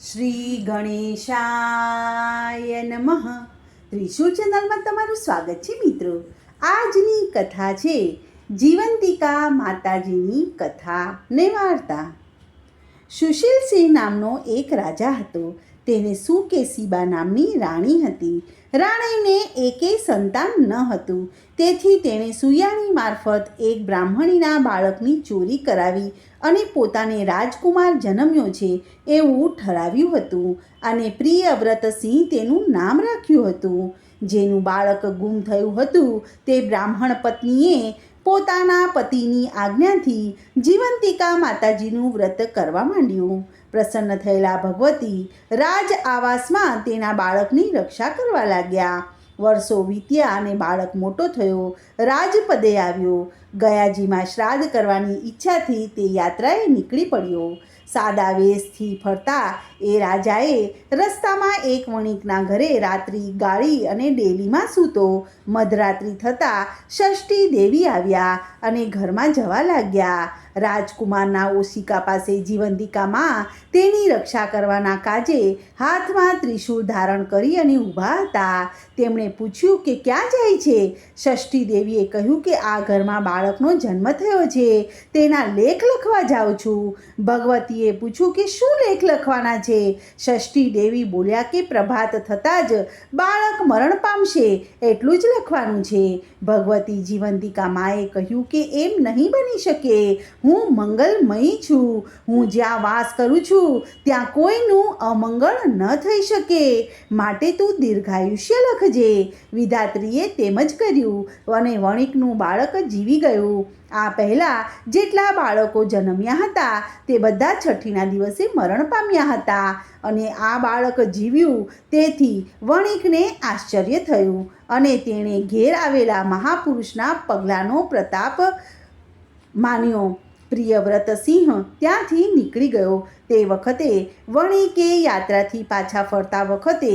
શ્રી ગણેશાય નમઃ. ત્રિશુળ ચેનલમાં તમારું સ્વાગત છે મિત્રો. આજની કથા છે જીવંતિકા માતાજીની કથા ને વાર્તા. સુશીલસિંહ નામનો એક રાજા હતો. તેને સુકેસીબા નામની રાણી હતી. રાણીને એકેય સંતાન ન હતું. તેથી તેણે સુયાણી મારફત એક બ્રાહ્મણીના બાળકની ચોરી કરાવી અને પોતાને રાજકુમાર જન્મ્યો છે એવું ઠરાવ્યું હતું અને પ્રિયવ્રતસિંહ તેનું નામ રાખ્યું હતું. જેનું બાળક ગુમ થયું હતું તે બ્રાહ્મણ પત્નીએ પોતાના પતિની આજ્ઞાથી જીવંતિકા માતાજીનું વ્રત કરવા માંડ્યું. પ્રસન્ન થયેલા ભગવતી રાજ આવાસમાં તેના બાળકની રક્ષા કરવા લાગ્યા. વર્ષો વીત્યા અને બાળક મોટો થયો. રાજપદે આવ્યો. ગયાજીમાં શ્રાદ્ધ કરવાની ઈચ્છાથી તે યાત્રાએ નીકળી પડ્યો. સાદા વેશથી ફરતા એ રાજાએ રસ્તામાં એક વણિકના ઘરે રાત્રિ ગાળી અને ડેલીમાં સૂતો. મધરાત્રિ થતાં ષષ્ઠી દેવી આવ્યા અને ઘરમાં જવા લાગ્યા. રાજકુમારના ઓશિકા પાસે જીવંતિકામાં તેની રક્ષા કરવાના કાજે હાથમાં ત્રિશૂળ ધારણ કરી અને ઊભા હતા. તેમણે પૂછ્યું કે ક્યાં જાય છે? ષષ્ઠી દેવીએ કહ્યું કે આ ઘરમાં બાળકનો જન્મ થયો છે. તેના લેખ લખવા જાઉં છું. ભગવતીએ પૂછ્યું કે શું લેખ લખવાના છે? ષષ્ઠી દેવી બોલ્યા કે પ્રભાત થતાં જ બાળક મરણ પામશે, એટલું જ લખવાનું છે. ભગવતી જીવંતિકા માએ કહ્યું કે એમ નહીં બની શકે. હું મંગલમયી છું. હું જ્યાં વાસ કરું છું, ત્યાં કોઈનું અમંગળ ન થઈ શકે. માટે તું દીર્ઘાયુષ્ય લખજે. વિધાત્રીએ તેમ જ કર્યું અને વણિકનું બાળક જીવી ગયું. આ પહેલાં જેટલા બાળકો જન્મ્યા હતા, તે બધા છઠ્ઠીના દિવસે મરણ પામ્યા હતા અને આ બાળક જીવ્યું, તેથી વણિકને આશ્ચર્ય થયું અને તેણે ઘેર આવેલા મહાપુરુષના પગલાંનો પ્રતાપ માન્યો. પ્રિયવ્રતસિંહ ત્યાંથી નીકળી ગયો. તે વખતે વણી કે યાત્રાથી પાછા ફરતા વખતે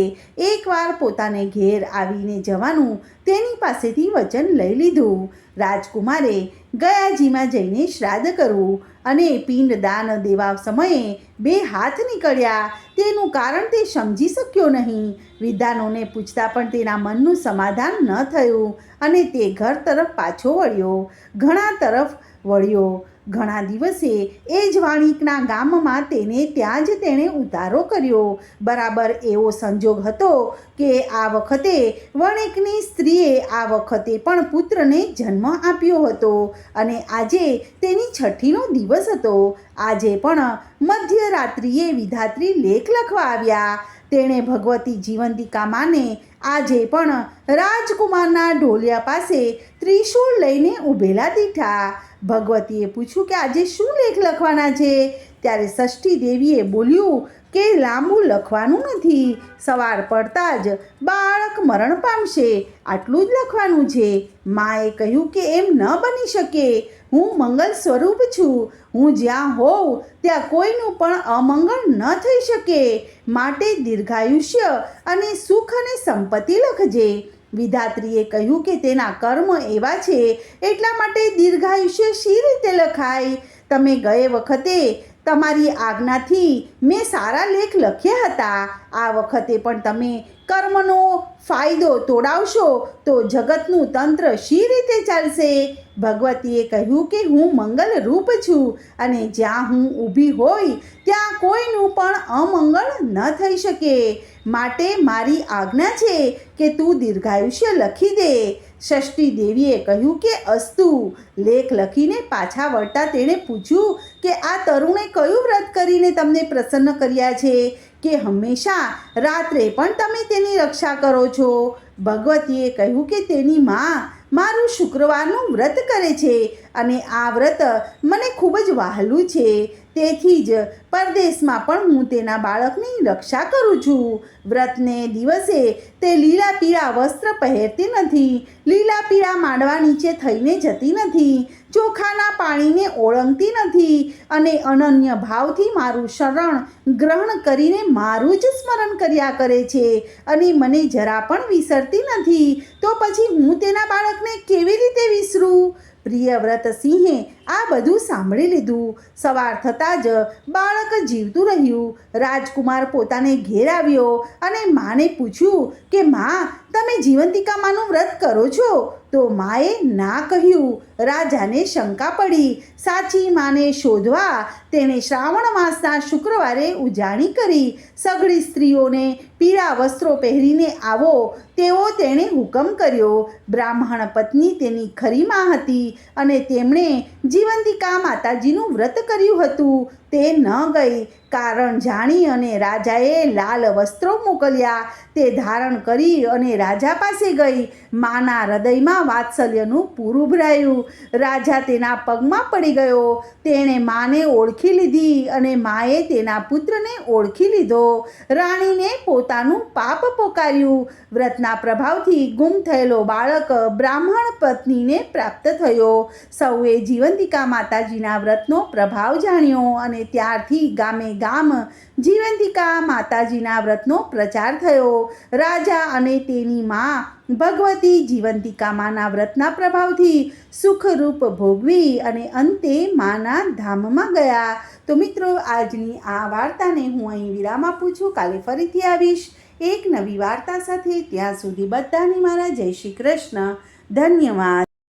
એકવાર પોતાને ઘેર આવીને જવાનું તેની પાસેથી વચન લઈ લીધું. રાજકુમારે ગયાજીમાં જઈને શ્રાદ્ધ કરવું અને પિંડ દાન દેવા સમયે બે હાથ નીકળ્યા. તેનું કારણ તે સમજી શક્યો નહીં. વિદ્વાનોને પૂછતા પણ તેના મનનું સમાધાન ન થયું અને તે ઘર તરફ પાછો વળ્યો. ઘણા તરફ વળ્યો. ઘણા દિવસે એ જ વાણિકના ગામમાં તેને ત્યાં જ તેણે ઉતારો કર્યો. બરાબર એવો સંજોગ હતો કે આ વખતે વણિકની સ્ત્રીએ આ વખતે પણ પુત્રને જન્મ આપ્યો હતો અને આજે તેની છઠ્ઠીનો દિવસ હતો. આજે પણ મધ્યરાત્રિએ વિધાત્રી લેખ લખવા આવ્યા. તેણે ભગવતી જીવંતિકા માને આજે પણ રાજકુમારના ઢોલિયા પાસે ત્રિશૂળ લઈને ઊભેલા દીઠા. ભગવતીએ પૂછ્યું કે આજે શું લેખ લખવાના છે? ત્યારે ષષ્ઠી દેવીએ બોલ્યું કે લાંબુ લખવાનું નથી. સવાર પડતા જ બાળક મરણ પામશે. આટલું જ લખવાનું છે. માએ કહ્યું કે એમ ન બની શકે. હું મંગલ સ્વરૂપ છું. હું જ્યાં હોઉં, ત્યાં કોઈનું પણ અમંગળ ન થઈ શકે. માટે દીર્ઘાયુષ્ય અને સુખ અને સંપત્તિ લખજે. વિધાત્રીએ કહ્યું કે તેના કર્મ એવા છે, એટલા માટે દીર્ઘાયુષ્ય શી રીતે લખાય? તમે ગયે વખતે તમારી આજ્ઞાથી મેં સારા લેખ લખ્યા હતા. આ વખતે પણ તમે કર્મનો ફાયદો તોડાવશો તો જગતનું તંત્ર શી રીતે ચાલશે? ભગવતીએ કહ્યું કે હું મંગલ રૂપ છું અને જ્યાં હું ઊભી હોય ત્યાં કોઈનું પણ અમંગળ ન થઈ શકે. માટે મારી આજ્ઞા છે કે તું દીર્ઘાયુષ્ય લખી દે. ષષ્ઠી દેવીએ કહ્યું કે, અસ્તુ. લેખ લખીને પાછા વળતા તેણે પૂછ્યું કે, આ તરુણે કયું વ્રત કરીને તમને પ્રસન્ન કર્યા છે કે હંમેશા રાત્રે પણ તમે તેની રક્ષા કરો છો. ભગવતીએ કહ્યું કે તેની માં મારું શુક્રવારનું વ્રત કરે છે અને આ વ્રત મને ખૂબ જ વહાલું છે. તેથી જ પરદેશમાં પણ હું તેના બાળકની રક્ષા કરું છું. વ્રતને દિવસે તે લીલા પીળા વસ્ત્ર પહેરતી નથી. લીલા પીળા માંડવા નીચે થઈને જતી નથી. ચોખાના પાણીને ઓળંગતી નથી અને અનન્ય ભાવથી મારું શરણ ગ્રહણ કરીને મારું જ સ્મરણ કર્યા કરે છે. અને મને જરા પણ વિસરતી નથી. તો પછી હું તેના બાળકને કેવી રીતે વિસરું? પ્રિયવ્રત સિંહે આ બધું સાંભળી લીધું. સવાર થતાં જ બાળક જીવતું રહ્યું. રાજકુમાર પોતાને ઘેર આવ્યો અને માને પૂછ્યું કે, માં, તમે જીવંતિકામાનું વ્રત કરો છો? તો માએ ના કહ્યું. રાજાને શંકા પડી. સાચી માને શોધવા તેણે શ્રાવણ માસના શુક્રવારે ઉજાણી કરી. સઘળી સ્ત્રીઓને પીળા વસ્ત્રો પહેરીને આવો. તેવો તેણે હુકમ કર્યો. બ્રાહ્મણ પત્ની તેની ખરી માં હતી અને તેમણે જીવંતિકા માતાજીનું વ્રત કર્યું હતું. તે ન ગઈ કારણ જાણી અને રાજાએ લાલ વસ્ત્રો મોકલ્યા. તે ધારણ કરી અને રાજા પાસે ગઈ. માના હૃદયમાં વાત્સલ્યનું પૂરું ભરાયું. રાજા તેના પગમાં પડી ગયો. તેણે માને ઓળખી લીધી અને માએ તેના પુત્રને ઓળખી લીધો. રાણીને પોતાનું પાપ પોકાર્યું. વ્રતના પ્રભાવથી ગુમ થયેલો બાળક બ્રાહ્મણ પત્નીને પ્રાપ્ત થયો. સૌએ જીવંતિકા માતાજીના વ્રતનો પ્રભાવ જાણ્યો અને ત્યારથી ગામે ગામ જીવંતિકા માતાજીના વ્રતનો પ્રચાર થયો. રાજા અને તેની મા ભગવતી જીવંતિકા માના વ્રતના પ્રભાવથી સુખરૂપ ભોગવી અને અંતે માના ધામમાં ગયા. તો મિત્રો, આજની આ વાર્તાને હું અહીં વિરામ આપું છું. કાલે ફરીથી આવીશ એક નવી વાર્તા સાથે. ત્યાં સુધી બધાને મારા જય શ્રી કૃષ્ણ. ધન્યવાદ.